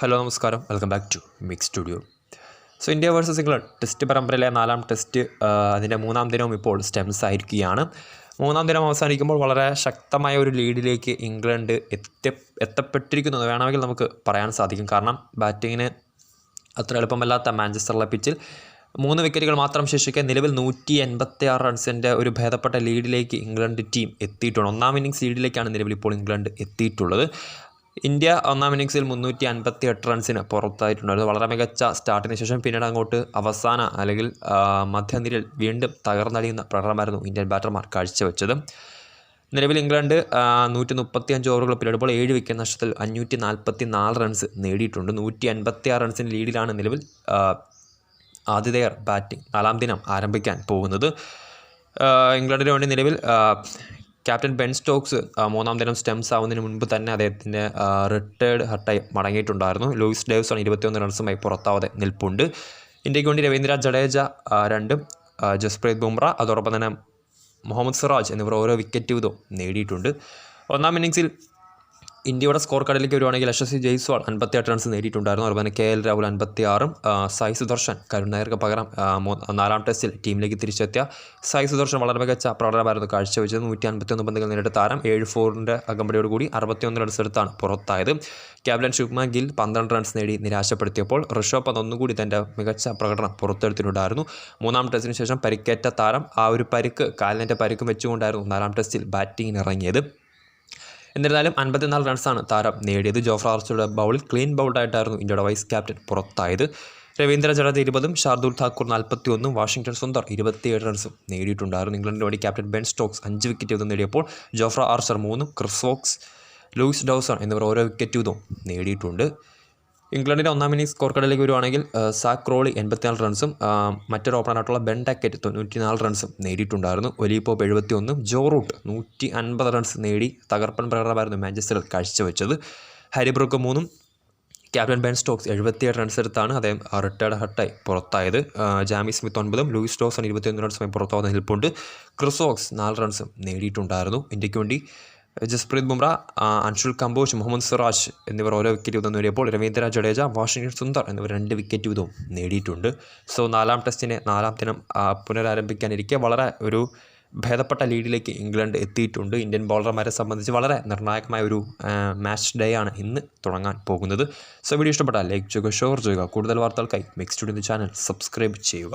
Hello നമസ്കാരം. Welcome back to mix studio so India versus England test പരമ്പരയിലെ നാലാം test അതിന്റെ മൂന്നാം ദിനവും ഇപ്പോൾ സ്റ്റെംസ് ആയിരിക്കുകയാണ്. മൂന്നാം ദിനം അവസാനിക്കുമ്പോൾ വളരെ ശക്തമായ ഒരു ലീഡിലേക്ക് ഇംഗ്ലണ്ട് എത്തി എത്തപ്പെട്ടിരിക്കുന്നു. വേണമെങ്കിൽ നമുക്ക് പറയാൻ സാധിക്കും. കാരണം ബാറ്റിങ്ങിന് അത്ര എളുപ്പമല്ലാത്ത മാഞ്ചസ്റ്ററിലെ പിച്ചിൽ മൂന്ന് വിക്കറ്റുകൾ മാത്രം ശേഷിക്കെ നിലവിൽ നൂറ്റി എൺപത്തി ആറ് റൺസിന്റെ ഒരു ഭേദപ്പെട്ട ലീഡിലേക്ക് ഇംഗ്ലണ്ട് ടീം എത്തിയിട്ടുണ്ട്. ഒന്നാം ഇന്നിങ്സ് ലീഡിലേക്കാണ് നിലവിൽ ഇപ്പോൾ ഇംഗ്ലണ്ട് എത്തിയിട്ടുള്ളത്. ഇന്ത്യ ഒന്നാം ഇന്നിങ്സിൽ മുന്നൂറ്റി അൻപത്തി എട്ട് റൺസിന് പുറത്തായിട്ടുണ്ടായിരുന്നു വളരെ മികച്ച സ്റ്റാർട്ടിന് ശേഷം പിന്നീട് അങ്ങോട്ട് അവസാന അല്ലെങ്കിൽ മധ്യനിരയിൽ വീണ്ടും തകർന്നടിയുന്ന പ്രകടനമായിരുന്നു ഇന്ത്യൻ ബാറ്റർമാർ കാഴ്ചവെച്ചത്. നിലവിൽ ഇംഗ്ലണ്ട് നൂറ്റി മുപ്പത്തി അഞ്ച് ഓവറുകൾ പിന്നിടുമ്പോൾ ഏഴ് വിക്കറ്റ് നഷ്ടത്തിൽ അഞ്ഞൂറ്റി നാൽപ്പത്തി നാല് റൺസ് നേടിയിട്ടുണ്ട്. നൂറ്റി അൻപത്തി ആറ് റൺസിന്റെ ലീഡിലാണ് നിലവിൽ ആതിഥേയർ ബാറ്റിംഗ് നാലാം ദിനം ആരംഭിക്കാൻ പോകുന്നത്. ഇംഗ്ലണ്ടിന് വേണ്ടി നിലവിൽ ക്യാപ്റ്റൻ ബെൻ സ്റ്റോക്സ് മൂന്നാം ദിനം സ്റ്റെംസ് ആവുന്നതിന് മുൻപ് തന്നെ അദ്ദേഹത്തിന്റെ റിട്ടയർഡ് ഹട്ടായി മടങ്ങിയിട്ടുണ്ടായിരുന്നു. ലൂയിസ് ഡേവ്സൺ ഇരുപത്തിയൊന്ന് റൺസുമായി പുറത്താവാതെ നിൽപ്പുണ്ട്. ഇന്ത്യയ്ക്ക് വേണ്ടി രവീന്ദ്ര ജഡേജ രണ്ടും ജസ്പ്രീത് ബുംറ അതോടൊപ്പം തന്നെ മുഹമ്മദ് സിറാജ് എന്നിവർ ഓരോ വിക്കറ്റ് വീതവും നേടിയിട്ടുണ്ട്. ഒന്നാം ഇന്നിങ്സിൽ ഇന്ത്യയുടെ സ്കോർ കാർഡിലേക്ക് വരുവാണെങ്കിൽ യശസ്വി ജയ്സ്വാൾ അൻപത്തിയെട്ട് റൺസ് നേടിയിട്ടുണ്ടായിരുന്നു. അതുപോലെ തന്നെ കെ എൽ രാഹുൽ അൻപത്തി ആറും സായി സുദർശൻ കരുൺ നായർക്ക് പകരം നാലാം ടെസ്റ്റിൽ ടീമിലേക്ക് തിരിച്ചെത്തിയ സായി സുദർശൻ വളരെ മികച്ച പ്രകടനമായിരുന്നു കാഴ്ചവെച്ചത്. നൂറ്റി അൻപത്തിയൊന്ന് പന്തുകൾ നേരിട്ട് താരം ഏഴ് ഫോറിന്റെ അകമ്പടിയോട് കൂടി അറുപത്തിയൊന്ന് റൺസ് എടുത്താണ് പുറത്തായത്. ക്യാപ്റ്റൻ ശുഭ്മാൻ ഗിൽ പന്ത്രണ്ട് റൺസ് നേടി നിരാശപ്പെടുത്തിയപ്പോൾ ഋഷഭ് പന്ത് ഒന്നുകൂടി തന്റെ മികച്ച പ്രകടനം പുറത്തെടുത്തിട്ടുണ്ടായിരുന്നു. മൂന്നാം ടെസ്റ്റിന് ശേഷം പരിക്കേറ്റ താരം ആ ഒരു പരിക്ക് കാലിന്റെ പരിക്കും വെച്ചുകൊണ്ടായിരുന്നു നാലാം ടെസ്റ്റിൽ ബാറ്റിങ്ങിന് ഇറങ്ങിയത്. എന്നിരുന്നാലും അൻപത്തിനാല് റൺസാണ് താരം നേടിയത്. ജോഫ്ര ആർച്ചയുടെ ബൗളിൽ ക്ലീൻ ബൗൾഡായിട്ടായിരുന്നു ഇന്ത്യയുടെ വൈസ് ക്യാപ്റ്റൻ പുറത്തായത്. രവീന്ദ്ര ജഡേജ ഇരുപതും ഷാർദുൽ ഠാക്കൂർ നാൽപ്പത്തി ഒന്നും വാഷിംഗ്ടൺ സുന്ദർ ഇരുപത്തിയേഴ് റൺസും നേടിയിട്ടുണ്ടായിരുന്നു. ഇംഗ്ലണ്ടിന് വേണ്ടി ക്യാപ്റ്റൻ ബെൻ സ്റ്റോക്സ് അഞ്ച് വിക്കറ്റ് വീതം നേടിയപ്പോൾ ജോഫ്ര ആർച്ചർ മൂന്നും ക്രിസ് വോക്സ് ലൂയിസ് ഡൗസൺ എന്നിവർ ഓരോ വിക്കറ്റ് വീതവും നേടിയിട്ടുണ്ട്. ഇംഗ്ലണ്ടിന്റെ ഒന്നാം ഇന്നിംഗ് സ്കോർ കാർഡിലേക്ക് വരുവാണെങ്കിൽ സാക് ക്രോളി എൺപത്തിനാല് റൺസും മറ്റൊരു ഓപ്പണറായിട്ടുള്ള ബെൻ ടാക്കറ്റ് തൊണ്ണൂറ്റിനാല് റൺസും നേടിയിട്ടുണ്ടായിരുന്നു. ഒലിപ്പോപ്പ് എഴുപത്തി ഒന്നും ജോ റൂട്ട് നൂറ്റി അൻപത് റൺസ് നേടി തകർപ്പൻ പ്രകടനമായിരുന്നു മാഞ്ചസ്റ്ററിൽ കാഴ്ചവെച്ചത്. ഹരിബ്രോക്ക് മൂന്നും ക്യാപ്റ്റൻ ബെൻ സ്റ്റോക്സ് എഴുപത്തിയേഴ് റൺസ് എടുത്താണ് അദ്ദേഹം റിട്ടയർഡ് ഹട്ടായി പുറത്തായത്. ജാമി സ്മിത്ത് ഒൻപതും ലൂയിസ് ഡോസൺ ഇരുപത്തിയൊന്ന് റൺസുമായി പുറത്താവുന്ന നിൽപ്പുണ്ട്. ക്രിസോക്സ് നാല് റൺസും നേടിയിട്ടുണ്ടായിരുന്നു. ഇന്ത്യയ്ക്ക് വേണ്ടി ജസ്പ്രീത് ബുംറ അൻഷുൽ കമ്പോജ് മുഹമ്മദ് സിറാജ് എന്നിവർ ഓരോ വിക്കറ്റ് വീതം നേടിയപ്പോൾ രവീന്ദ്ര ജഡേജ വാഷിംഗ്ടൺ സുന്ദർ എന്നിവർ രണ്ട് വിക്കറ്റ് വീതവും നേടിയിട്ടുണ്ട്. സോ നാലാം ടെസ്റ്റിനെ നാലാം ദിനം പുനരാരംഭിക്കാനിരിക്കെ വളരെ ഒരു ഭേദപ്പെട്ട ലീഡിലേക്ക് ഇംഗ്ലണ്ട് എത്തിയിട്ടുണ്ട്. ഇന്ത്യൻ ബൗളർമാരെ സംബന്ധിച്ച് വളരെ നിർണായകമായ ഒരു മാച്ച് ഡേ ആണ് ഇന്ന് തുടങ്ങാൻ പോകുന്നത്. സോ വീഡിയോ ഇഷ്ടപ്പെട്ടാൽ ലൈക്ക് ചെയ്യുക ഷെയർ ചെയ്യുക. കൂടുതൽ വാർത്തകൾക്കായി മിക്സ് സ്റ്റുഡിയോ ചാനൽ സബ്സ്ക്രൈബ് ചെയ്യുക.